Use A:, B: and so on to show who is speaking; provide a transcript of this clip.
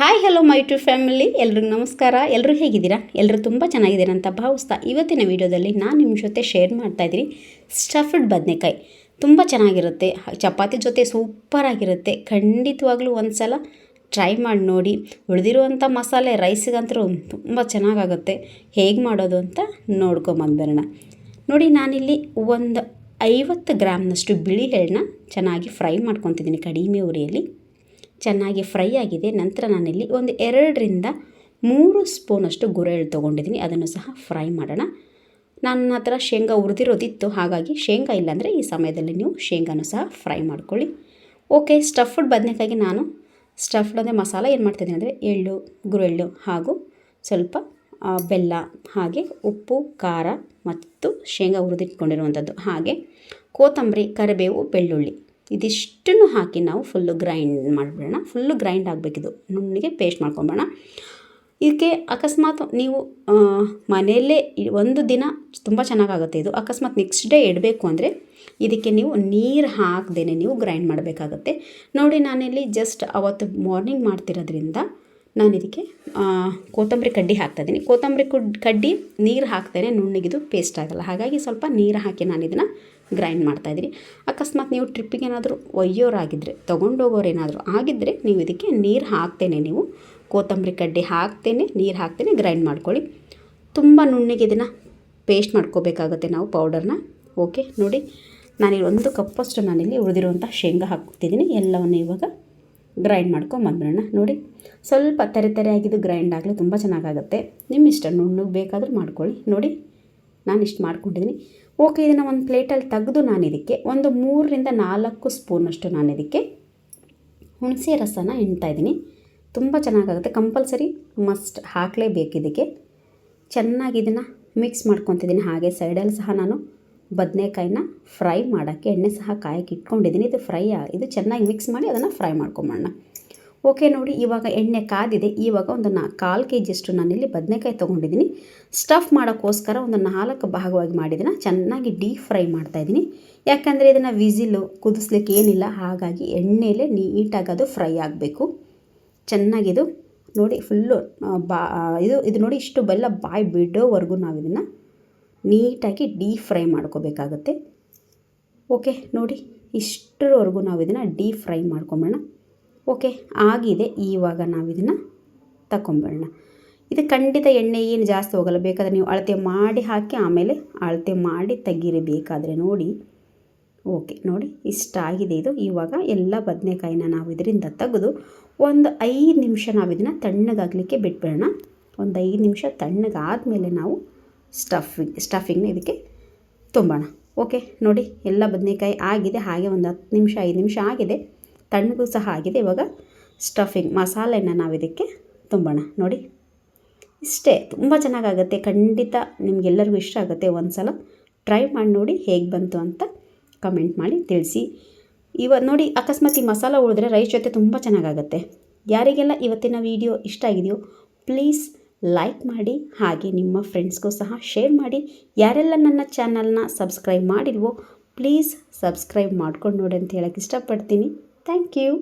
A: Hi hello my to family ಎಲ್ರಿಗೂ ನಮಸ್ಕಾರ. ಎಲ್ಲರೂ ಹೇಗಿದ್ದೀರಾ? ಎಲ್ಲರೂ ತುಂಬ ಚೆನ್ನಾಗಿದ್ದೀರಾ ಅಂತ ಭಾವಿಸ್ತಾ ಇವತ್ತಿನ ವಿಡಿಯೋದಲ್ಲಿ ನಾನು ನಿಮ್ಮ ಜೊತೆ ಶೇರ್ ಮಾಡ್ತಾ ಇದ್ದೀನಿ ಸ್ಟಫ್ಡ್ ಬದನೆಕಾಯಿ. ತುಂಬ ಚೆನ್ನಾಗಿರುತ್ತೆ. ಚಪಾತಿ ಜೊತೆ ಸೂಪರಾಗಿರುತ್ತೆ ಖಂಡಿತವಾಗ್ಲೂ ಒಂದು ಸಲ ಟ್ರೈ ಮಾಡಿ ನೋಡಿ. ಉಳಿದಿರುವಂಥ ಮಸಾಲೆ ರೈಸ್ಗಂತೂ ತುಂಬ ಚೆನ್ನಾಗಾಗುತ್ತೆ. ಹೇಗೆ ಮಾಡೋದು ಅಂತ ನೋಡ್ಕೊಂಬಂದ್ಬರೋಣ ನೋಡಿ, ನಾನಿಲ್ಲಿ ಒಂದು ಐವತ್ತು ಗ್ರಾಮ್ನಷ್ಟು ಬಿಳಿ ಎಳ್ಳನ್ನ ಚೆನ್ನಾಗಿ ಫ್ರೈ ಮಾಡ್ಕೊತಿದ್ದೀನಿ ಕಡಿಮೆ ಉರಿಯಲ್ಲಿ. ಚೆನ್ನಾಗಿ ಫ್ರೈ ಆಗಿದೆ. ನಂತರ ನಾನಿಲ್ಲಿ ಒಂದು ಎರಡರಿಂದ ಮೂರು ಸ್ಪೂನಷ್ಟು ಗುರೆಳ್ಳು ತೊಗೊಂಡಿದ್ದೀನಿ. ಅದನ್ನು ಸಹ ಫ್ರೈ ಮಾಡೋಣ. ನನ್ನ ಹತ್ರ ಶೇಂಗಾ ಉರಿದಿರೋದಿತ್ತು ಹಾಗಾಗಿ ಶೇಂಗಾ ಇಲ್ಲಾಂದರೆ ಈ ಸಮಯದಲ್ಲಿ ನೀವು ಶೇಂಗಾನು ಸಹ ಫ್ರೈ ಮಾಡ್ಕೊಳ್ಳಿ. ಓಕೆ, ಸ್ಟಫ್ಡ್ ಬದನೆಕಾಯಿಗೆ ನಾನು ಸ್ಟಫ್ಡ್ ಅಂದರೆ ಮಸಾಲ ಏನು ಮಾಡ್ತಿದ್ದೀನಿ ಅಂದರೆ ಎಳ್ಳು, ಗುರೆಳ್ಳು ಹಾಗೂ ಸ್ವಲ್ಪ ಬೆಲ್ಲ, ಹಾಗೆ ಉಪ್ಪು, ಖಾರ ಮತ್ತು ಶೇಂಗಾ ಹುರಿದಿಟ್ಕೊಂಡಿರುವಂಥದ್ದು. ಹಾಗೆ ಕೊತ್ತಂಬರಿ, ಕರಿಬೇವು, ಬೆಳ್ಳುಳ್ಳಿ. ಇದಿಷ್ಟನ್ನು ಹಾಕಿ ನಾವು ಫುಲ್ಲು ಗ್ರೈಂಡ್ ಮಾಡಿಬಿಡೋಣ. ಫುಲ್ಲು ಗ್ರೈಂಡ್ ಆಗಬೇಕಿದು. ನುಣ್ಣಗೆ ಪೇಸ್ಟ್ ಮಾಡ್ಕೊಂಬೋಣ ಇದಕ್ಕೆ ಅಕಸ್ಮಾತ್ ನೀವು ಮನೆಯಲ್ಲೇ ಒಂದು ದಿನ ತುಂಬ ಚೆನ್ನಾಗಾಗುತ್ತೆ ಇದು. ಅಕಸ್ಮಾತ್ ನೆಕ್ಸ್ಟ್ ಡೇ ಇಡಬೇಕು ಅಂದರೆ ಇದಕ್ಕೆ ನೀವು ನೀರು ಹಾಕ್ದೇ ನೀವು ಗ್ರೈಂಡ್ ಮಾಡಬೇಕಾಗತ್ತೆ. ನೋಡಿ ನಾನಿಲ್ಲಿ ಜಸ್ಟ್ ಅವತ್ತು ಮಾರ್ನಿಂಗ್ ಮಾಡ್ತಿರೋದ್ರಿಂದ ನಾನು ಇದಕ್ಕೆ ಕೊತ್ತಂಬರಿ ಕಡ್ಡಿ ಹಾಕ್ತಾಯಿದ್ದೀನಿ ಕೊತ್ತಂಬರಿ ಕುಡ್, ಕಡ್ಡಿ ನೀರು ಹಾಕ್ತೇನೆ, ನುಣ್ಣಗಿದು ಪೇಸ್ಟ್ ಆಗಲ್ಲ. ಹಾಗಾಗಿ ಸ್ವಲ್ಪ ನೀರು ಹಾಕಿ ನಾನು ಇದನ್ನು ಗ್ರೈಂಡ್ ಮಾಡ್ತಾಯಿದ್ದೀನಿ ಅಕಸ್ಮಾತ್ ನೀವು ಟ್ರಿಪ್ಪಿಗೆ ಏನಾದರೂ ಒಯ್ಯೋರಾಗಿದ್ದರೆ ತೊಗೊಂಡೋಗೋರು ಏನಾದರೂ ಆಗಿದ್ದರೆ ನೀವು ಇದಕ್ಕೆ ನೀರು ಹಾಕ್ತೇನೆ ನೀವು. ಕೊತ್ತಂಬರಿ ಕಡ್ಡಿ ಹಾಕ್ತೇನೆ, ನೀರು ಹಾಕ್ತೇನೆ ಗ್ರೈಂಡ್ ಮಾಡ್ಕೊಳ್ಳಿ. ತುಂಬ ನುಣ್ಣಗೆ ಇದನ್ನು ಪೇಸ್ಟ್ ಮಾಡ್ಕೋಬೇಕಾಗುತ್ತೆ ನಾವು ಪೌಡರ್ನ ಓಕೆ ನೋಡಿ, ನಾನಿಲ್ಲಿ ಒಂದು ಕಪ್ಪಷ್ಟು ನಾನಿಲ್ಲಿ ಉಳಿದಿರುವಂಥ ಶೇಂಗಾ ಹಾಕ್ತಿದ್ದೀನಿ ಎಲ್ಲವನ್ನು ಇವಾಗ ಗ್ರೈಂಡ್ ಮಾಡ್ಕೊಂಡು ಬಂದ್ಬಿಡೋಣ ನೋಡಿ, ಸ್ವಲ್ಪ ತೆರೆ ತೆರೆ ಆಗಿದ್ದು ಗ್ರೈಂಡ್ ಆಗಲಿ ತುಂಬ ಚೆನ್ನಾಗಾಗುತ್ತೆ. ನಿಮ್ಮ ಇಷ್ಟ ನುಣ್ಣಗೆ ಬೇಕಾದರೂ ಮಾಡ್ಕೊಳ್ಳಿ. ನೋಡಿ, ನಾನು ಇಷ್ಟು ಮಾಡ್ಕೊಂಡಿದ್ದೀನಿ ಓಕೆ ಇದನ್ನು ಒಂದು ಪ್ಲೇಟಲ್ಲಿ ತೆಗೆದು ನಾನು ಇದಕ್ಕೆ ಒಂದು ಮೂರರಿಂದ ನಾಲ್ಕು ಸ್ಪೂನಷ್ಟು ನಾನು ಇದಕ್ಕೆ ಹುಣಸೆ ರಸನ ಇದ್ದೀನಿ ತುಂಬ ಚೆನ್ನಾಗಾಗುತ್ತೆ. ಕಂಪಲ್ಸರಿ ಮಸ್ಟ್ ಹಾಕಲೇಬೇಕು ಇದಕ್ಕೆ. ಚೆನ್ನಾಗಿ ಇದನ್ನು ಮಿಕ್ಸ್ ಮಾಡ್ಕೊತಿದ್ದೀನಿ ಹಾಗೆ ಸೈಡಲ್ಲಿ ಸಹ ನಾನು ಬದನೆಕಾಯಿನ ಫ್ರೈ ಮಾಡೋಕ್ಕೆ ಎಣ್ಣೆ ಸಹ ಕಾಯಕ್ಕೆ ಇಟ್ಕೊಂಡಿದ್ದೀನಿ. ಇದು ಫ್ರೈ ಇದು ಚೆನ್ನಾಗಿ ಮಿಕ್ಸ್ ಮಾಡಿ ಅದನ್ನು ಫ್ರೈ ಮಾಡ್ಕೊಂಬೋಣ ಓಕೆ ನೋಡಿ ಇವಾಗ ಎಣ್ಣೆ ಕಾದಿದೆ. ಇವಾಗ ಒಂದು ನಾ ಕಾಲು ಕೆ ಜಿಯಷ್ಟು ನಾನಿಲ್ಲಿ ಬದನೆಕಾಯಿ ತೊಗೊಂಡಿದ್ದೀನಿ. ಸ್ಟಫ್ ಮಾಡೋಕ್ಕೋಸ್ಕರ ಒಂದು ನಾಲ್ಕು ಭಾಗವಾಗಿ ಮಾಡಿದ್ದೀನಿ ಚೆನ್ನಾಗಿ ಡೀಪ್ ಫ್ರೈ ಮಾಡ್ತಾಯಿದ್ದೀನಿ ಯಾಕಂದರೆ ಇದನ್ನು ವಿಸಿಲು ಕುದಿಸ್ಲಿಕ್ಕೆ ಏನಿಲ್ಲ. ಹಾಗಾಗಿ ಎಣ್ಣೆಯಲ್ಲೇ ನೀಟಾಗಿ ಅದು ಫ್ರೈ ಆಗಬೇಕು. ಚೆನ್ನಾಗಿದು ನೋಡಿ ಫುಲ್ಲು ಬಾ ಇದು ಇದು ನೋಡಿ ಇಷ್ಟು ಬೆಲ್ಲ ಬಾಯಿ ಬಿಡೋವರೆಗೂ ನಾವು ಇದನ್ನು ನೀಟಾಗಿ ಡೀಪ್ ಫ್ರೈ ಮಾಡ್ಕೋಬೇಕಾಗತ್ತೆ. ಓಕೆ, ನೋಡಿ, ಇಷ್ಟರವರೆಗೂ ನಾವು ಇದನ್ನು ಡೀಪ್ ಫ್ರೈ ಮಾಡ್ಕೊಂಬಿಡೋಣ ಓಕೆ, ಆಗಿದೆ, ಇವಾಗ ನಾವು ಇದನ್ನು ತಗೊಂಬಿಡೋಣ ಇದು ಖಂಡಿತ ಎಣ್ಣೆ ಏನು ಜಾಸ್ತಿ ಹೋಗಲ್ಲ, ಬೇಕಾದರೆ ನೀವು ಅಳತೆ ಮಾಡಿ ಹಾಕಿ ಆಮೇಲೆ ಅಳತೆ ಮಾಡಿ ತೆಗೀರಿ ಬೇಕಾದರೆ ನೋಡಿ. ಓಕೆ, ನೋಡಿ, ಇಷ್ಟ ಆಗಿದೆ ಇದು. ಇವಾಗ ಎಲ್ಲ ಬದನೆಕಾಯಿನ ನಾವು ಇದರಿಂದ ತೆಗೆದು ಒಂದು ಐದು ನಿಮಿಷ ನಾವು ಇದನ್ನು ತಣ್ಣಗಾಗಲಿಕ್ಕೆ ಬಿಟ್ಬಿಡೋಣ. ಒಂದು ಐದು ನಿಮಿಷ ತಣ್ಣಗಾದ ಮೇಲೆ ನಾವು ಸ್ಟಫಿಂಗ್ ಸ್ಟಫಿಂಗ್ನ ಇದಕ್ಕೆ ತುಂಬೋಣ. ಓಕೆ ನೋಡಿ, ಎಲ್ಲ ಬದನೆಕಾಯಿ ಆಗಿದೆ, ಹಾಗೆ ಒಂದು ಹತ್ತು ನಿಮಿಷ, ಐದು ನಿಮಿಷ ಆಗಿದೆ. ತಣ್ಣಗೂ ಸಹ ಆಗಿದೆ, ಇವಾಗ ಸ್ಟಫಿಂಗ್ ಮಸಾಲೆನ ನಾವು ಇದಕ್ಕೆ ತುಂಬೋಣ. ನೋಡಿ, ಇಷ್ಟೇ, ತುಂಬ ಚೆನ್ನಾಗಾಗುತ್ತೆ ಖಂಡಿತ ನಿಮಗೆಲ್ಲರಿಗೂ ಇಷ್ಟ ಆಗುತ್ತೆ ಒಂದು ಸಲ ಟ್ರೈ ಮಾಡಿ ನೋಡಿ ಹೇಗೆ ಬಂತು ಅಂತ ಕಮೆಂಟ್ ಮಾಡಿ ತಿಳಿಸಿ. ಇವ, ನೋಡಿ, ಅಕಸ್ಮಾತ್ ಈ ಮಸಾಲ ಉಳಿದ್ರೆ ರೈಸ್ ಜೊತೆ ತುಂಬ ಚೆನ್ನಾಗಾಗತ್ತೆ ಯಾರಿಗೆಲ್ಲ ಇವತ್ತಿನ ವಿಡಿಯೋ ಇಷ್ಟ ಆಗಿದೆಯೋ ಪ್ಲೀಸ್ ಲೈಕ್ ಮಾಡಿ, ಹಾಗೆ ನಿಮ್ಮ ಫ್ರೆಂಡ್ಸ್ಗೂ ಸಹ ಶೇರ್ ಮಾಡಿ. ಯಾರೆಲ್ಲ ನನ್ನ ಚಾನಲ್ನ ಸಬ್ಸ್ಕ್ರೈಬ್ ಮಾಡಿಲ್ವೋ ಪ್ಲೀಸ್ ಸಬ್ಸ್ಕ್ರೈಬ್ ಮಾಡ್ಕೊಂಡು ನೋಡಿ ಅಂತ ಹೇಳಕ್ಕೆ ಇಷ್ಟಪಡ್ತೀನಿ. Thank you